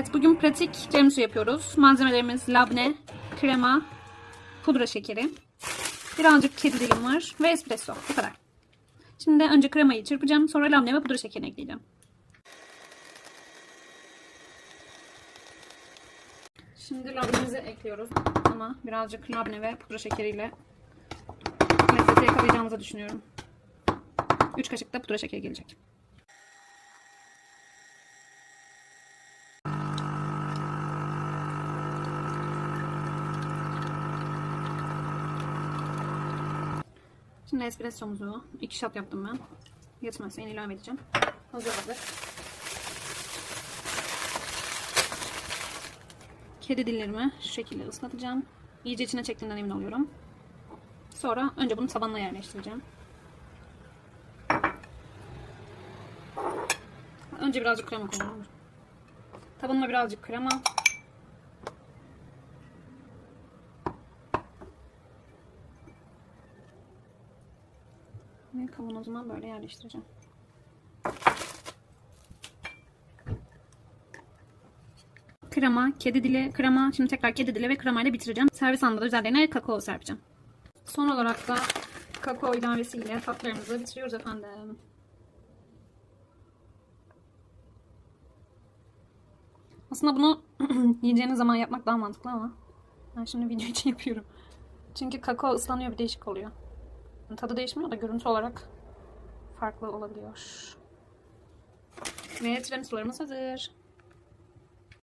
Evet bugün pratik tiramisu yapıyoruz. Malzemelerimiz labne, krema, pudra şekeri, birazcık kedi dilim var ve espresso. Bu kadar. Şimdi önce kremayı çırpacağım. Sonra labne ve pudra şekerini ekleyeceğim. Şimdi labnemizi ekliyoruz. Ama birazcık labne ve pudra şekeriyle lezzeti yakalayacağımızı düşünüyorum. 3 kaşık da pudra şekeri gelecek. Şimdi espressomuzu iki shot yaptım ben. Yetmezse yine ilave edeceğim. Hazır hazır. Kedi dillerimi şu şekilde ıslatacağım. İyice içine çektiğinden emin oluyorum. Sonra önce bunu tabanına yerleştireceğim. Önce birazcık krema koyalım. Tabanıma birazcık krema. Ve kavanozuma böyle yerleştireceğim. Krema, kedi dili, krema. Şimdi tekrar kedi dili ve kremayla bitireceğim. Servis anında da üzerlerine kakao serpeceğim. Son olarak da kakao ilavesiyle tatlarımızı bitiriyoruz efendim. Aslında bunu yiyeceğiniz zaman yapmak daha mantıklı ama ben şimdi video için yapıyorum. Çünkü kakao ıslanıyor bir değişik oluyor. Tadı değişmiyor da görüntü olarak farklı olabiliyor. Ve tiramisularımız hazır.